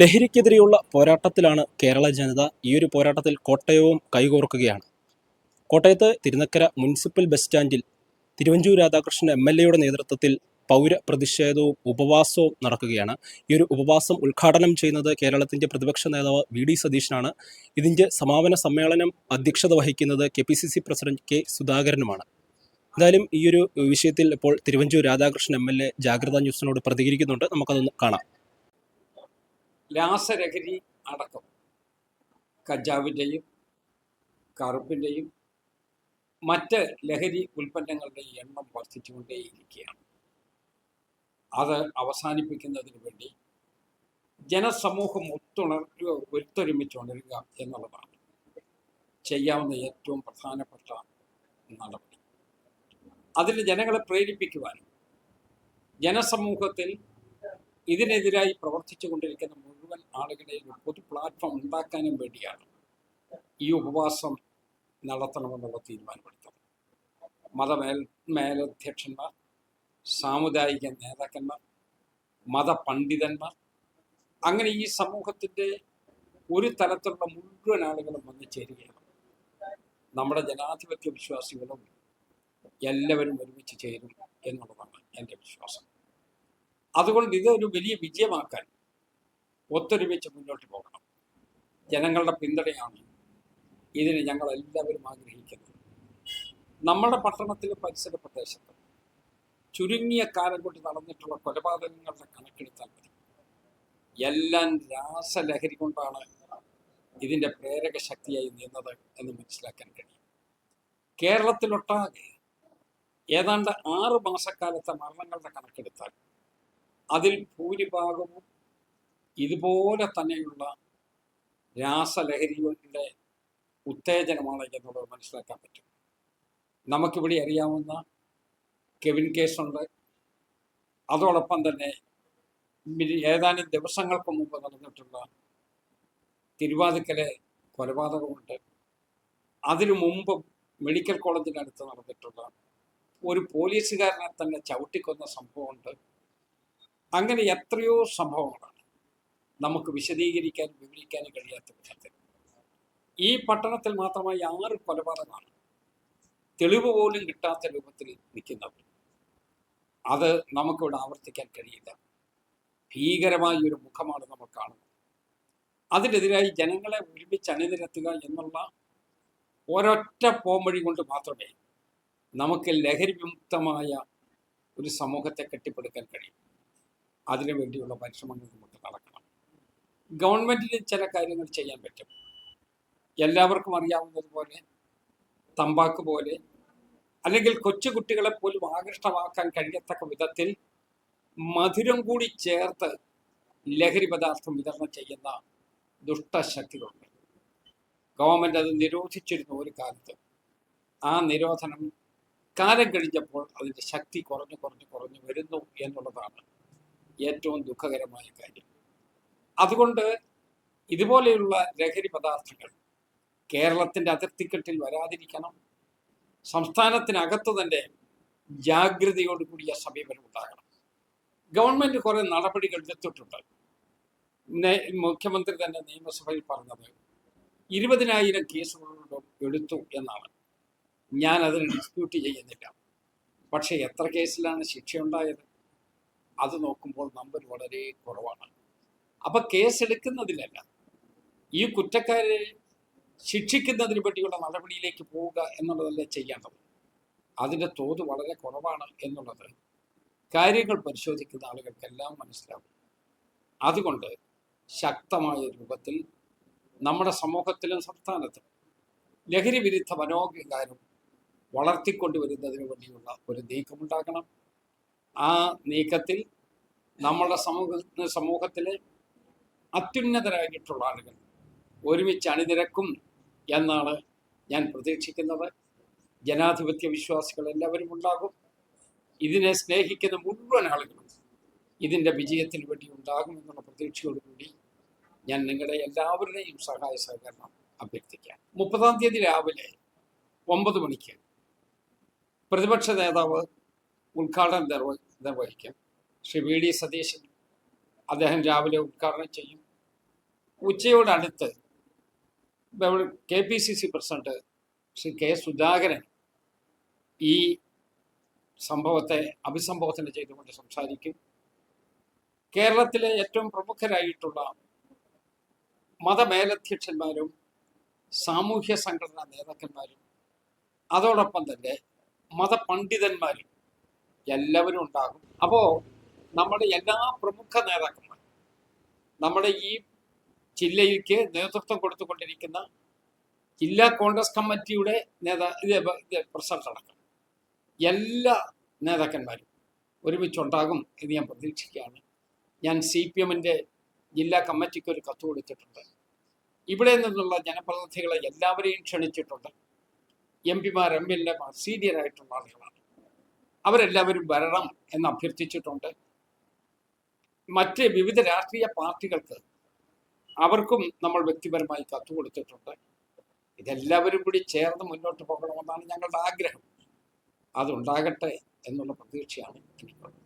ലഹരിക്കെതിരെയുള്ള പോരാട്ടത്തിലാണ് കേരള ജനത ഈ ഒരു പോരാട്ടത്തിൽ കോട്ടയവും കൈകോർക്കുകയാണ്. കോട്ടയത്ത് തിരുനക്കര മുനിസിപ്പൽ ബസ് സ്റ്റാൻഡിൽ തിരുവഞ്ചൂർ രാധാകൃഷ്ണൻ എം എൽ എയുടെ നേതൃത്വത്തിൽ പൗര പ്രതിഷേധവും ഉപവാസവും നടക്കുകയാണ്. ഈ ഒരു ഉപവാസം ഉദ്ഘാടനം ചെയ്യുന്നത് കേരളത്തിന്റെ പ്രതിപക്ഷ നേതാവ് വി ഡി സതീശനാണ്. ഇതിന്റെ സമാപന സമ്മേളനം അധ്യക്ഷത വഹിക്കുന്നത് K P C C president K സുധാകരനുമാണ്. എന്തായാലും ഈ ഒരു വിഷയത്തിൽ ഇപ്പോൾ Thiruvanchoor Radhakrishnan M L A ജാഗ്രതാ ന്യൂസിനോട് പ്രതികരിക്കുന്നുണ്ട്. നമുക്കതൊന്ന് കാണാം. രാസലഹരി അടക്കം. കഞ്ചാവിന്റെയും കറുപ്പിന്റെയും മറ്റ് ലഹരി ഉൽപ്പന്നങ്ങളുടെ എണ്ണം വർദ്ധിച്ചുകൊണ്ടേയിരിക്കുകയാണ്. അത് അവസാനിപ്പിക്കുന്നതിന് വേണ്ടി ജനസമൂഹം ഒത്തുണർത്തുക ഒത്തൊരുമിച്ചുണരുക എന്നുള്ളതാണ് ചെയ്യാവുന്ന ഏറ്റവും പ്രധാനപ്പെട്ട നടപടി. അതിന് ജനങ്ങളെ പ്രേരിപ്പിക്കുവാനും ജനസമൂഹത്തിൽ ഇതിനെതിരായി പ്രവർത്തിച്ചു കൊണ്ടിരിക്കുന്ന മുഴുവൻ ആളുകളെയും ഒരു പൊതു പ്ലാറ്റ്ഫോം ഉണ്ടാക്കാനും വേണ്ടിയാണ് ഈ ഉപവാസം നടത്തണമെന്നുള്ള തീരുമാനമെടുത്തത്. മതമേൽ മേലധ്യക്ഷന്മാർ സാമുദായിക നേതാക്കന്മാർ മതപണ്ഡിതന്മാർ അങ്ങനെ ഈ സമൂഹത്തിന്റെ ഒരു തലത്തിലുള്ള മുഴുവൻ ആളുകളും വന്നു ചേരുകയാണ്. നമ്മുടെ ജനാധിപത്യ വിശ്വാസികളും എല്ലാവരും ഒരുമിച്ച് ചേരും എന്നുള്ളതാണ് എന്റെ വിശ്വാസം. അതുകൊണ്ട് ഇതൊരു വലിയ വിജയമാക്കാൻ ഒത്തൊരുമിച്ച് മുന്നോട്ട് പോകണം. ജനങ്ങളുടെ പിന്തുണയാണ് ഇതിന് ഞങ്ങൾ എല്ലാവരും ആഗ്രഹിക്കുന്നത്. നമ്മുടെ പട്ടണത്തിലെ പരിസര പ്രദേശത്ത് ചുരുങ്ങിയ കാലം കൊണ്ട് നടന്നിട്ടുള്ള കൊലപാതകങ്ങളുടെ കണക്കെടുത്താൽ മതി. എല്ലാം രാസലഹരി കൊണ്ടാണ് ഇതിന്റെ പ്രേരക ശക്തിയായി നിന്നത് എന്ന് മനസ്സിലാക്കാൻ കഴിയും. കേരളത്തിലൊട്ടാകെ ഏതാണ്ട് ആറ് മാസക്കാലത്തെ മരണങ്ങളുടെ കണക്കെടുത്താൽ അതിൽ ഭൂരിഭാഗവും ഇതുപോലെ തന്നെയുള്ള രാസലഹരികളുടെ ഉത്തേജനമാണ് എന്നുള്ളത് മനസ്സിലാക്കാൻ പറ്റും. നമുക്കിവിടെ അറിയാവുന്ന കെവിൻ കേസുണ്ട് അതോടൊപ്പം തന്നെ ഏതാനും ദിവസങ്ങൾക്ക് മുമ്പ് നടന്നിട്ടുള്ള തിരുവാതിക്കലെ കൊലപാതകമുണ്ട്. അതിനു മുമ്പ് മെഡിക്കൽ കോളേജിനടുത്ത് നടന്നിട്ടുള്ള ഒരു പോലീസുകാരനെ തന്നെ ചവിട്ടിക്കൊന്ന സംഭവമുണ്ട്. അങ്ങനെ എത്രയോ സംഭവങ്ങളാണ് നമുക്ക് വിശദീകരിക്കാൻ വിവരിക്കാൻ കഴിയാത്ത വിധത്തിൽ. ഈ പട്ടണത്തിൽ മാത്രമായി ആറ് കൊലപാതകമാണ് തെളിവ് പോലും കിട്ടാത്ത രൂപത്തിൽ നിൽക്കുന്നവർ. അത് നമുക്കിവിടെ ആവർത്തിക്കാൻ കഴിയില്ല. ഭീകരമായ ഒരു മുഖമാണ് നമ്മൾ കാണുന്നത്. അതിനെതിരായി ജനങ്ങളെ ഒരുമിച്ച് അണിനിരത്തുക എന്നുള്ള ഒരൊറ്റ പോംവഴി കൊണ്ട് മാത്രമേ നമുക്ക് ലഹരി വിമുക്തമായ ഒരു സമൂഹത്തെ കെട്ടിപ്പടുക്കാൻ കഴിയും. അതിനു വേണ്ടിയുള്ള പരിശ്രമങ്ങൾ നമുക്ക് നടക്കണം. ഗവൺമെന്റിന് ചില കാര്യങ്ങൾ ചെയ്യാൻ പറ്റും. എല്ലാവർക്കും അറിയാവുന്നതുപോലെ തമ്പാക്ക് പോലെ അല്ലെങ്കിൽ കൊച്ചുകുട്ടികളെ പോലും ആകൃഷ്ടമാക്കാൻ കഴിയത്തക്ക വിധത്തിൽ മധുരം കൂടി ചേർത്ത് ലഹരി പദാർത്ഥം വിതരണം ചെയ്യുന്ന ദുഷ്ടശക്തികളുണ്ട്. ഗവൺമെന്റ് അത് നിരോധിച്ചിരുന്ന ഒരു കാലത്ത്. ആ നിരോധനം കാലം കഴിഞ്ഞപ്പോൾ അതിന്റെ ശക്തി കുറഞ്ഞു കുറഞ്ഞു കുറഞ്ഞു വരുന്നു എന്നുള്ളതാണ് ഏറ്റവും ദുഃഖകരമായ കാര്യം. അതുകൊണ്ട് ഇതുപോലെയുള്ള ലഹരി പദാർത്ഥങ്ങൾ കേരളത്തിന്റെ അതിർത്തിക്കെട്ടിൽ വരാതിരിക്കണം. സംസ്ഥാനത്തിനകത്ത് തന്നെ ജാഗ്രതയോടുകൂടിയ സമീപനം ഉണ്ടാകണം. ഗവൺമെന്റ് കുറേ നടപടികൾ എടുത്തിട്ടുണ്ട്. മുഖ്യമന്ത്രി തന്നെ നിയമസഭയിൽ പറഞ്ഞത് ഇരുപതിനായിരം കേസുകളുണ്ടോ എടുത്തു എന്നാണ്. ഞാൻ അതിന് ഡിസ്പ്യൂട്ട് ചെയ്യുന്നില്ല. പക്ഷേ എത്ര കേസിലാണ് ശിക്ഷയുണ്ടായത്? അത് നോക്കുമ്പോൾ നമ്പർ വളരെ കുറവാണ്. അപ്പൊ കേസെടുക്കുന്നതിലല്ല. ഈ കുറ്റക്കാരെ ശിക്ഷിക്കുന്നതിന് വേണ്ടിയുള്ള നടപടിയിലേക്ക് പോവുക എന്നുള്ളതല്ലേ ചെയ്യേണ്ടത് അതിന്റെ തോത് വളരെ കുറവാണ് എന്നുള്ളത് കാര്യങ്ങൾ പരിശോധിക്കുന്ന ആളുകൾക്കെല്ലാം മനസ്സിലാവും. അതുകൊണ്ട് ശക്തമായ രൂപത്തിൽ നമ്മുടെ സമൂഹത്തിലും സംസ്ഥാനത്തും ലഹരി വിരുദ്ധ മനോവികാരം വളർത്തിക്കൊണ്ടുവരുന്നതിന് വേണ്ടിയുള്ള ഒരു നീക്കമുണ്ടാക്കണം ആ നീക്കത്തിൽ നമ്മുടെ സമൂഹ സമൂഹത്തിലെ അത്യുന്നതരായിട്ടുള്ള ആളുകൾ. ഒരുമിച്ച് അണിനിരക്കും എന്നാണ് ഞാൻ പ്രതീക്ഷിക്കുന്നത്. ജനാധിപത്യ വിശ്വാസികൾ എല്ലാവരും ഉണ്ടാകും. ഇതിനെ സ്നേഹിക്കുന്ന മുഴുവൻ ആളുകളും ഇതിന്റെ വിജയത്തിന് വേണ്ടി ഉണ്ടാകും എന്നുള്ള പ്രതീക്ഷയോടുകൂടി ഞാൻ നിങ്ങളുടെ എല്ലാവരുടെയും സഹായ സഹകരണം അഭ്യർത്ഥിക്കാം. മുപ്പതാം തീയതി രാവിലെ ഒമ്പത് മണിക്ക് പ്രതിപക്ഷ നേതാവ് ഉദ്ഘാടനം നിർവ നിർവഹിക്കും. ശ്രീ വി ഡി സതീശൻ അദ്ദേഹം രാവിലെ ഉദ്ഘാടനം ചെയ്യും. ഉച്ചയോടടുത്ത് K P C C president Shri K Sudhakaran ഈ സംഭവത്തെ അഭിസംബോധന ചെയ്തുകൊണ്ട് സംസാരിക്കും. കേരളത്തിലെ ഏറ്റവും പ്രമുഖരായിട്ടുള്ള മതമേലധ്യക്ഷന്മാരും സാമൂഹ്യ സംഘടനാ നേതാക്കന്മാരും അതോടൊപ്പം തന്നെ മതപണ്ഡിതന്മാരും എല്ലാവരും ഉണ്ടാകും. അപ്പോൾ നമ്മുടെ എല്ലാ പ്രമുഖ നേതാക്കന്മാരും നമ്മുടെ ഈ ജില്ലയ്ക്ക് നേതൃത്വം കൊടുത്തുകൊണ്ടിരിക്കുന്ന ജില്ലാ കോൺഗ്രസ് കമ്മിറ്റിയുടെ നേതാ ഇത് പ്രസിഡന്റ് അടക്കം എല്ലാ നേതാക്കന്മാരും ഒരുമിച്ചുണ്ടാകും എന്ന് ഞാൻ പ്രതീക്ഷിക്കുകയാണ്. ഞാൻ സി പി എമ്മിന്റെ ജില്ലാ കമ്മിറ്റിക്ക് ഒരു കത്ത് കൊടുത്തിട്ടുണ്ട്. ഇവിടെ നിന്നുള്ള ജനപ്രതിനിധികളെ എല്ലാവരെയും ക്ഷണിച്ചിട്ടുണ്ട്. എം പിമാർ എം എൽ എമാർ സീനിയർ ആയിട്ടുള്ള ആളുകളാണ്. അവരെല്ലാവരും വരണം എന്ന് അഭ്യർത്ഥിച്ചിട്ടുണ്ട്. മറ്റ് വിവിധ രാഷ്ട്രീയ പാർട്ടികൾക്ക് അവർക്കും നമ്മൾ വ്യക്തിപരമായി കത്ത് കൊടുത്തിട്ടുണ്ട്. ഇതെല്ലാവരും കൂടി ചേർന്ന് മുന്നോട്ട് പോകണമെന്നാണ് ഞങ്ങളുടെ ആഗ്രഹം. അതുണ്ടാകട്ടെ എന്നുള്ള പ്രതീക്ഷയാണ് എനിക്കുള്ളത്.